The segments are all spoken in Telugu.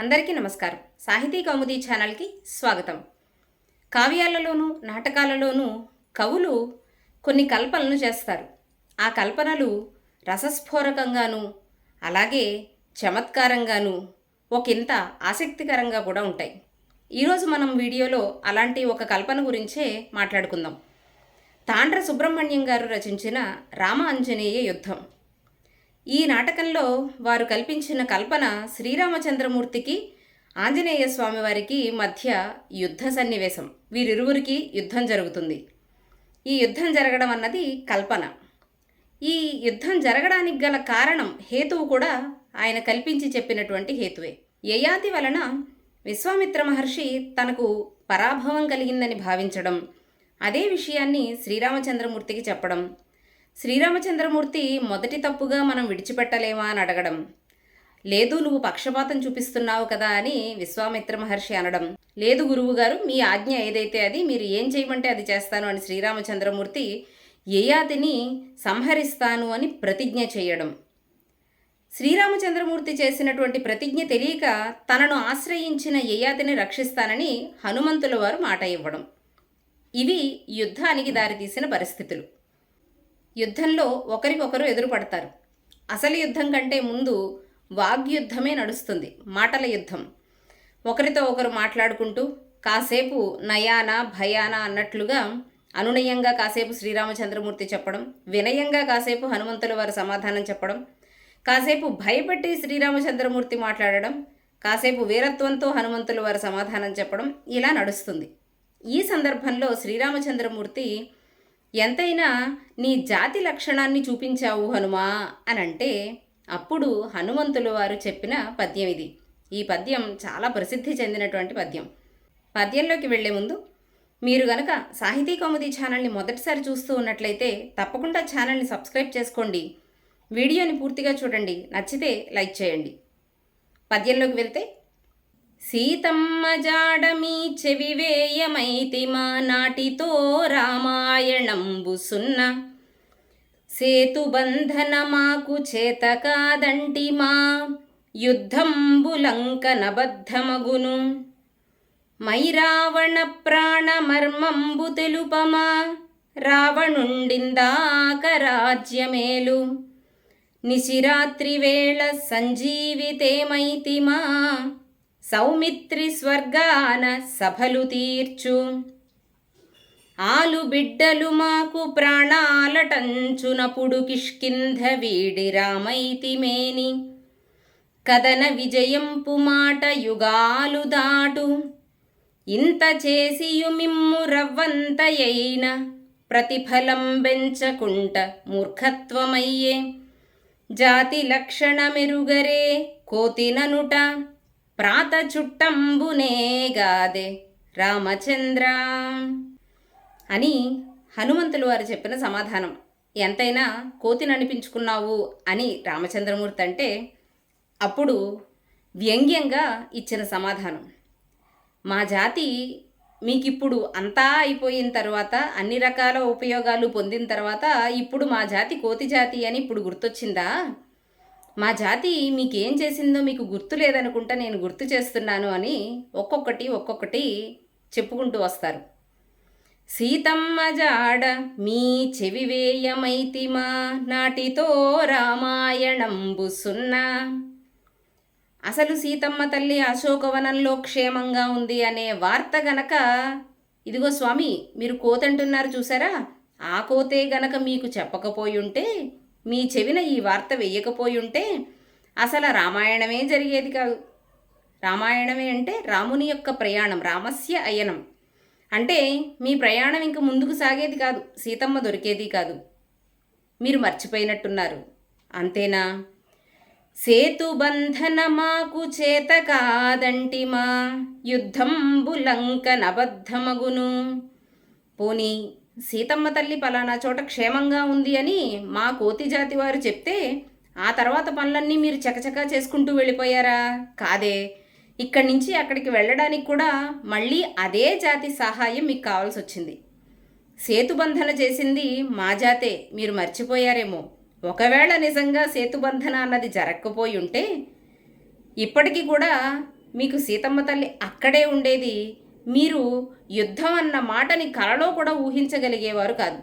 అందరికీ నమస్కారం. సాహితీ కౌముది ఛానల్కి స్వాగతం. కావ్యాలలోనూ నాటకాలలోనూ కవులు కొన్ని కల్పనలు చేస్తారు. ఆ కల్పనలు రసస్ఫోరకంగాను అలాగే చమత్కారంగాను ఒకంత ఆసక్తికరంగా కూడా ఉంటాయి. ఈరోజు మనం వీడియోలో అలాంటి ఒక కల్పన గురించే మాట్లాడుకుందాం. తాండ్ర సుబ్రహ్మణ్యం గారు రచించిన రామ ఆంజనేయ యుద్ధం. ఈ నాటకంలో వారు కల్పించిన కల్పన శ్రీరామచంద్రమూర్తికి ఆంజనేయ స్వామివారికి మధ్య యుద్ధ సన్నివేశం. వీరిరువురికి యుద్ధం జరుగుతుంది. ఈ యుద్ధం జరగడం అన్నది కల్పన. ఈ యుద్ధం జరగడానికి గల కారణం హేతువు కూడా ఆయన కల్పించి చెప్పినటువంటి హేతువే. యయాతి వలన విశ్వామిత్ర మహర్షి తనకు పరాభవం కలిగిందని భావించడం అదే విషయాన్ని శ్రీరామచంద్రమూర్తికి చెప్పడం శ్రీరామచంద్రమూర్తి మొదటి తప్పుగా మనం విడిచిపెట్టలేమా అని అడగడం. లేదు నువ్వు పక్షపాతం చూపిస్తున్నావు కదా అని విశ్వామిత్ర మహర్షి అనడం. లేదు గురువు గారు మీ ఆజ్ఞ ఏదైతే అది మీరు ఏం చేయమంటే అది చేస్తాను అని శ్రీరామచంద్రమూర్తి యయాతిని సంహరిస్తాను అని ప్రతిజ్ఞ చేయడం. శ్రీరామచంద్రమూర్తి చేసినటువంటి ప్రతిజ్ఞ తెలియక తనను ఆశ్రయించిన యయాతిని రక్షిస్తానని హనుమంతుల వారు మాట ఇవ్వడం. ఇవి యుద్ధానికి దారితీసిన పరిస్థితులు. యుద్ధంలో ఒకరికొకరు ఎదురుపడతారు. అసలు యుద్ధం కంటే ముందు వాగ్యుద్ధమే నడుస్తుంది మాటల యుద్ధం. ఒకరితో ఒకరు మాట్లాడుకుంటూ కాసేపు నయాన భయాన అన్నట్లుగా అనునయంగా కాసేపు శ్రీరామచంద్రమూర్తి చెప్పడం వినయంగా కాసేపు హనుమంతుల వారు సమాధానం చెప్పడం కాసేపు భయపెట్టి శ్రీరామచంద్రమూర్తి మాట్లాడడం కాసేపు వీరత్వంతో హనుమంతుల వారు సమాధానం చెప్పడం ఇలా నడుస్తుంది. ఈ సందర్భంలో శ్రీరామచంద్రమూర్తి ఎంతైనా నీ జాతి లక్షణాన్ని చూపించావు హనుమా అని అంటే అప్పుడు హనుమంతుల వారు చెప్పిన పద్యం ఇది. ఈ పద్యం చాలా ప్రసిద్ధి చెందినటువంటి పద్యం. పద్యంలోకి వెళ్ళే ముందు మీరు గనక సాహితీ కౌముది ఛానల్ని మొదటిసారి చూస్తూ ఉన్నట్లయితే తప్పకుండా ఛానల్ని సబ్స్క్రైబ్ చేసుకోండి. వీడియోని పూర్తిగా చూడండి. నచ్చితే లైక్ చేయండి. పద్యంలోకి వెళ్తే సీతమ్మ జాడమీ చెవివేయమైతి మా నాటితో రామాయణంబు సున్న. సేతుబంధన మాకు చేత కాదంటి మా యుద్ధంబులంకనబద్ధమగును మైరావణ ప్రాణమర్మంబు తెలుపమా రావణుండిందాక రాజ్యమేలు. నిశిరాత్రి వేళ సంజీవితేమైతి మా సౌమిత్రి స్వర్గాన సభలు తీర్చు. ఆలు బిడ్డలు మాకు ప్రాణాలటంచునపుడు కిష్కింధ వీడి రామైతిమేని కదన విజయంపు మాట యుగాలు దాటు. ఇంత చేసియు మిమ్ము రవ్వంతయైన ప్రతిఫలం బెంచకుంట మూర్ఖత్వమయ్యే. జాతి లక్షణమెరుగరే కోతిననుట ప్రాత చుట్టంబునేగాదే రామచంద్ర అని హనుమంతులు వారు చెప్పిన సమాధానం. ఎంతైనా కోతిని అనిపించుకున్నావు అని రామచంద్రమూర్తి అంటే అప్పుడు వ్యంగ్యంగా ఇచ్చిన సమాధానం. మా జాతి మీకిప్పుడు అంతా అయిపోయిన తర్వాత అన్ని రకాల ఉపయోగాలు పొందిన తర్వాత ఇప్పుడు మా జాతి కోతి జాతి అని ఇప్పుడు గుర్తొచ్చిందా? మా జాతి మీకేం చేసిందో మీకు గుర్తు లేదనుకుంటా నేను గుర్తు చేస్తున్నాను అని ఒక్కొక్కటి ఒక్కొక్కటి చెప్పుకుంటూ వస్తారు. సీతమ్మ జాడ మీ చెవి వేయమైతిమా నాటితో రామాయణంబు సున్నా. అసలు సీతమ్మ తల్లి అశోకవనంలో క్షేమంగా ఉంది అనే వార్త గనక ఇదిగో స్వామి మీరు కోతంటున్నారు చూసారా? ఆ కోతే గనక మీకు చెప్పకపోయి ఉంటే మీ చెవిన ఈ వార్త వేయకపోయుంటే ఉంటే అసలు రామాయణమే జరిగేది కాదు. రామాయణమే అంటే రాముని యొక్క ప్రయాణం రామస్య అయనం. అంటే మీ ప్రయాణం ఇంక ముందుకు సాగేది కాదు సీతమ్మ దొరికేది కాదు. మీరు మర్చిపోయినట్టున్నారు. అంతేనా? సేతుబంధన మాకు చేత కాదంటిమా యుద్ధంబులంకనబద్ధమగును. పోనీ సీతమ్మ తల్లి పలానా చోట క్షేమంగా ఉంది అని మా కోతి జాతి వారు చెప్తే ఆ తర్వాత పనులన్నీ మీరు చకచకా చేసుకుంటూ వెళ్ళిపోయారా? కాదే. ఇక్కడి నుంచి అక్కడికి వెళ్ళడానికి కూడా మళ్ళీ అదే జాతి సహాయం మీకు కావాల్సి వచ్చింది సేతుబంధన చేసింది మా జాతే. మీరు మర్చిపోయారేమో. ఒకవేళ నిజంగా సేతుబంధన అన్నది జరగకపోయి ఉంటే ఇప్పటికీ కూడా మీకు సీతమ్మ తల్లి అక్కడే ఉండేది. మీరు యుద్ధం అన్న మాటని కలలో కూడా ఊహించగలిగేవారు కాదు.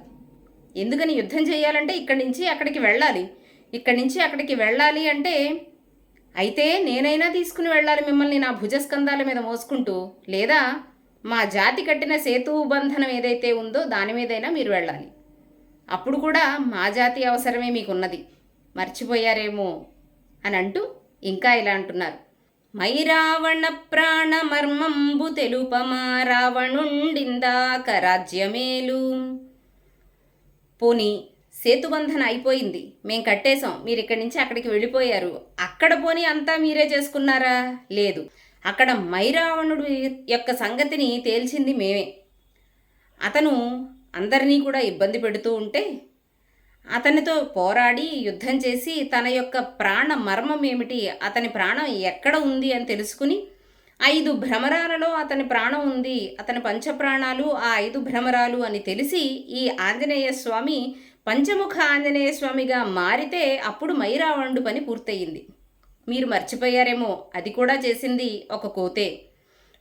ఎందుకని యుద్ధం చేయాలంటే ఇక్కడి నుంచి అక్కడికి వెళ్ళాలి. ఇక్కడి నుంచి అక్కడికి వెళ్ళాలి అంటే అయితే నేనైనా తీసుకుని వెళ్ళాలి మిమ్మల్ని నా భుజస్కంధాల మీద మోసుకుంటూ లేదా మా జాతి కట్టిన సేతు బంధనం ఏదైతే ఉందో దాని మీదైనా మీరు వెళ్ళాలి. అప్పుడు కూడా మా జాతి అవసరమే మీకున్నది. మర్చిపోయారేమో అని అంటూ ఇంకా ఇలా అంటున్నారు. మైరావణ ప్రాణమర్మంబు తెలుపమా రావణుండిందాక రాజ్యమేలు పోనీ సేతుబంధన అయిపోయింది. మేం కట్టేశాం. మీరు ఇక్కడి నుంచి అక్కడికి వెళ్ళిపోయారు. అక్కడ పోనీ అంతా మీరే చేసుకున్నారా? లేదు. అక్కడ మైరావణుడు యొక్క సంగతిని తేల్చింది మేమే. అతను అందరినీ కూడా ఇబ్బంది పెడుతూ ఉంటే అతనితో పోరాడి యుద్ధం చేసి తన యొక్క ప్రాణ మర్మం ఏమిటి? అతని ప్రాణం ఎక్కడ ఉంది అని తెలుసుకుని ఐదు భ్రమరాలలో అతని ప్రాణం ఉంది. అతని పంచప్రాణాలు ఆ ఐదు భ్రమరాలు అని తెలిసి ఈ ఆంజనేయ స్వామి పంచముఖ ఆంజనేయ స్వామిగా మారితే అప్పుడు మైరావణుడు పని పూర్తయింది. మీరు మర్చిపోయారేమో అది కూడా చేసింది ఒక కోతే.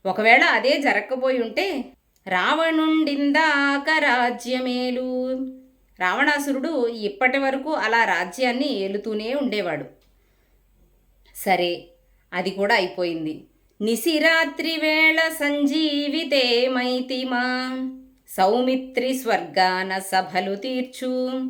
ఒకవేళ అదే జరగకపోయి ఉంటే రావణుండిందాక రాజ్యమేలు. రావణాసురుడు ఇప్పటి వరకు అలా రాజ్యాన్ని ఏలుతూనే ఉండేవాడు. సరే అది కూడా అయిపోయింది. నిశిరాత్రి వేళ సంజీవితే మైతిమా సౌమిత్రి స్వర్గాన సభలు తీర్చు.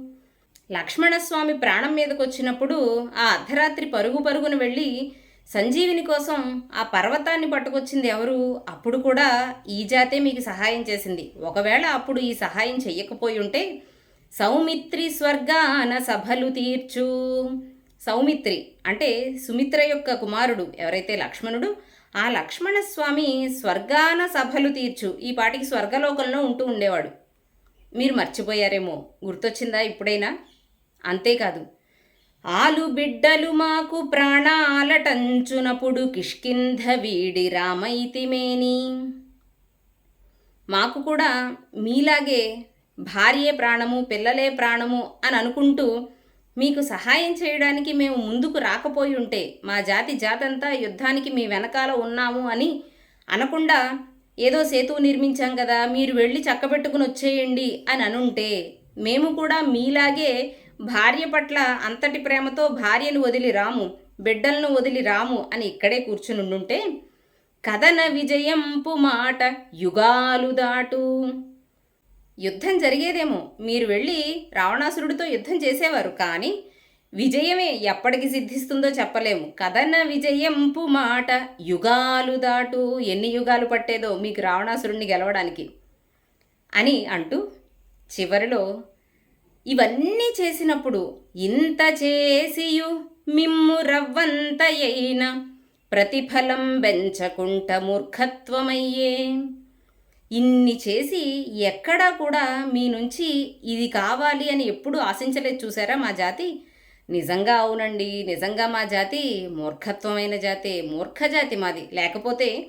లక్ష్మణస్వామి ప్రాణం మీదకు వచ్చినప్పుడు ఆ అర్ధరాత్రి పరుగు పరుగున వెళ్ళి సంజీవిని కోసం ఆ పర్వతాన్ని పట్టుకొచ్చింది ఎవరు? అప్పుడు కూడా ఈ జాతే మీకు సహాయం చేసింది. ఒకవేళ అప్పుడు ఈ సహాయం చెయ్యకపోయి ఉంటే సౌమిత్రి స్వర్గాన సభలు తీర్చు. సౌమిత్రి అంటే సుమిత్ర యొక్క కుమారుడు. ఎవరైతే లక్ష్మణుడు ఆ లక్ష్మణ స్వామి స్వర్గాన సభలు తీర్చు. ఈ పాటికి స్వర్గలోకంలో ఉంటూ ఉండేవాడు. మీరు మర్చిపోయారేమో. గుర్తొచ్చిందా ఇప్పుడైనా? అంతేకాదు. ఆలు బిడ్డలు మాకు ప్రాణాలటంచునప్పుడు కిష్కింధ వీడి రామైతిమేని. మాకు కూడా మీలాగే భార్యే ప్రాణము పిల్లలే ప్రాణము అని అనుకుంటూ మీకు సహాయం చేయడానికి మేము ముందుకు రాకపోయి ఉంటే మా జాతి జాతంతా యుద్ధానికి మీ వెనకాల ఉన్నాము అని అనకుండా ఏదో సేతువు నిర్మించాం కదా మీరు వెళ్ళి చక్కబెట్టుకుని వచ్చేయండి అని అనుంటే మేము కూడా మీలాగే భార్య పట్ల అంతటి ప్రేమతో భార్యను వదిలి రాము బిడ్డలను వదిలి రాము అని ఇక్కడే కూర్చుని ఉండుంటే కథన విజయంపు మాట యుగాలు దాటు. యుద్ధం జరిగేదేమో. మీరు వెళ్ళి రావణాసురుడితో యుద్ధం చేసేవారు కానీ విజయమే ఎప్పటికి సిద్ధిస్తుందో చెప్పలేము. కథన విజయంపు మాట యుగాలు దాటు ఎన్ని యుగాలు పట్టేదో మీకు రావణాసురుడిని గెలవడానికి అని అంటూ చివరిలో ఇవన్నీ చేసినప్పుడు ఇంత చేసియు మిమ్ము రవ్వంతయైన ప్రతిఫలం బెంచకుంట మూర్ఖత్వమయ్యే. ఇన్ని చేసి ఎక్కడా కూడా మీ నుంచి ఇది కావాలి అని ఎప్పుడు ఆశించలేదు చూసారా మా జాతి? నిజంగా అవునండి. నిజంగా మా జాతి మూర్ఖత్వమైన జాతి మూర్ఖ జాతి మాది. లేకపోతే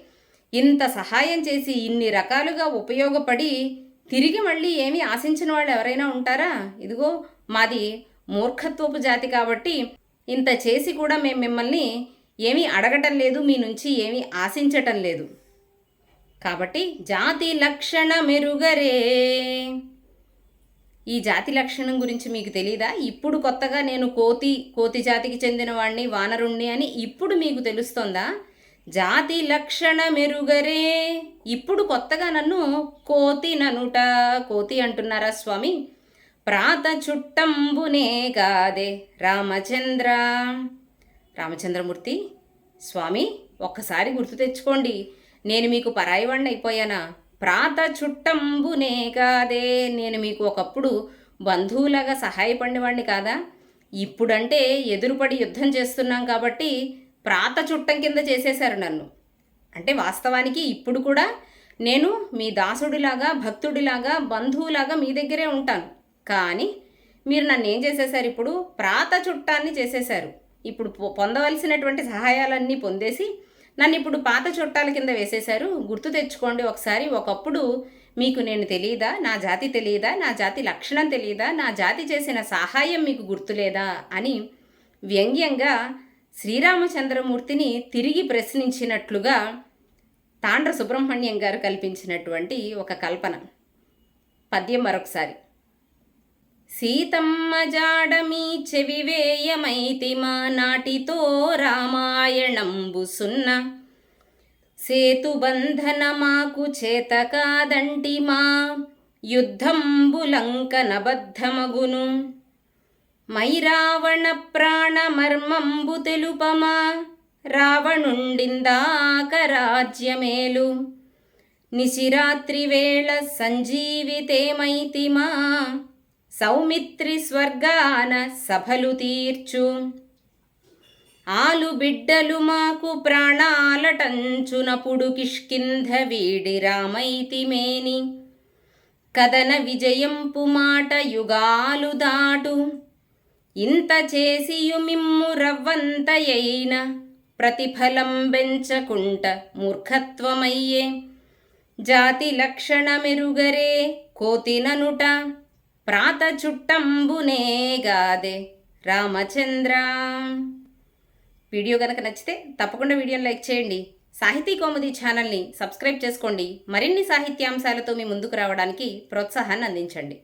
ఇంత సహాయం చేసి ఇన్ని రకాలుగా ఉపయోగపడి తిరిగి మళ్ళీ ఏమీ ఆశించిన వాళ్ళు ఎవరైనా ఉంటారా? ఇదిగో మాది మూర్ఖత్వపు జాతి కాబట్టి ఇంత చేసి కూడా మేము మిమ్మల్ని ఏమీ అడగటం లేదు మీ నుంచి ఏమీ ఆశించటం లేదు. కాబట్టి జాతి లక్షణ మెరుగరే ఈ జాతి లక్షణం గురించి మీకు తెలీదా? ఇప్పుడు కొత్తగా నేను కోతి కోతి జాతికి చెందిన వాణ్ణి వానరుణ్ణి అని ఇప్పుడు మీకు తెలుస్తోందా? జాతి లక్షణ మెరుగరే ఇప్పుడు కొత్తగా నన్ను కోతి ననుట కోతి అంటున్నారా స్వామి? ప్రాత చుట్టంబునే కాదే రామచంద్ర. రామచంద్రమూర్తి స్వామి ఒక్కసారి గుర్తు తెచ్చుకోండి. నేను మీకు పరాయివాణ్ణి అయిపోయానా ప్రాత చుట్టంబునే కాదే నేను మీకు ఒకప్పుడు బంధువులాగా సహాయపడినవాణ్ణి కాదా? ఇప్పుడంటే ఎదురుపడి యుద్ధం చేస్తున్నాం కాబట్టి ప్రాత చుట్టం కింద చేసేశారు నన్ను. అంటే వాస్తవానికి ఇప్పుడు కూడా నేను మీ దాసుడిలాగా భక్తుడిలాగా బంధువులాగా మీ దగ్గరే ఉంటాను. కానీ మీరు నన్ను ఏం చేసేశారు ఇప్పుడు? ప్రాత చుట్టాన్ని చేసేశారు. ఇప్పుడు పొ- పొందవలసినటువంటి సహాయాలన్నీ పొందేసి నన్ను ఇప్పుడు పాత చుట్టాల కింద వేసేశారు. గుర్తు తెచ్చుకోండి ఒకసారి. ఒకప్పుడు మీకు నేను తెలియదా నా జాతి తెలియదా నా జాతి లక్షణం తెలియదా నా జాతి చేసిన సహాయం మీకు గుర్తులేదా? అని వ్యంగ్యంగా శ్రీరామచంద్రమూర్తిని తిరిగి ప్రశ్నించినట్లుగా తాండ్ర సుబ్రహ్మణ్యం గారు కల్పించినటువంటి ఒక కల్పన. పద్యం మరొకసారి. సీతమ్మ జాడమీ చెవివేయమైతి మా నాటితో రామాయణంబు సున్న. సేతుబంధన మాకు చేత కాదంటి మా యుద్ధంబులంకనబద్ధమగును మైరావణ ప్రాణమర్మంబు తెలుపమా రావణుండిందాక రాజ్యమేలు. నిశిరాత్రి వేళ సంజీవితేమైతిమా సౌమిత్రి స్వర్గాన సభలు తీర్చు. ఆలు బిడ్డలు మాకు ప్రాణాలటంచునపుడు కిష్కింధ వీడి రామైతి మేని. కదన విజయంపు మాట యుగాలు దాటు. ఇంత చేసియు మిమ్ము రవ్వంతయైన ప్రతిఫలం బెంచకుంట మూర్ఖత్వమయ్యే. జాతి లక్షణమెరుగరే కోతిననుట ప్రాత చుట్టంబునేగాదే రామచంద్ర. వీడియో కనుక నచ్చితే తప్పకుండా వీడియోని లైక్ చేయండి. సాహితీ కౌముది ఛానల్ని సబ్స్క్రైబ్ చేసుకోండి. మరిన్ని సాహిత్యాంశాలతో మీ ముందుకు రావడానికి ప్రోత్సాహాన్ని అందించండి.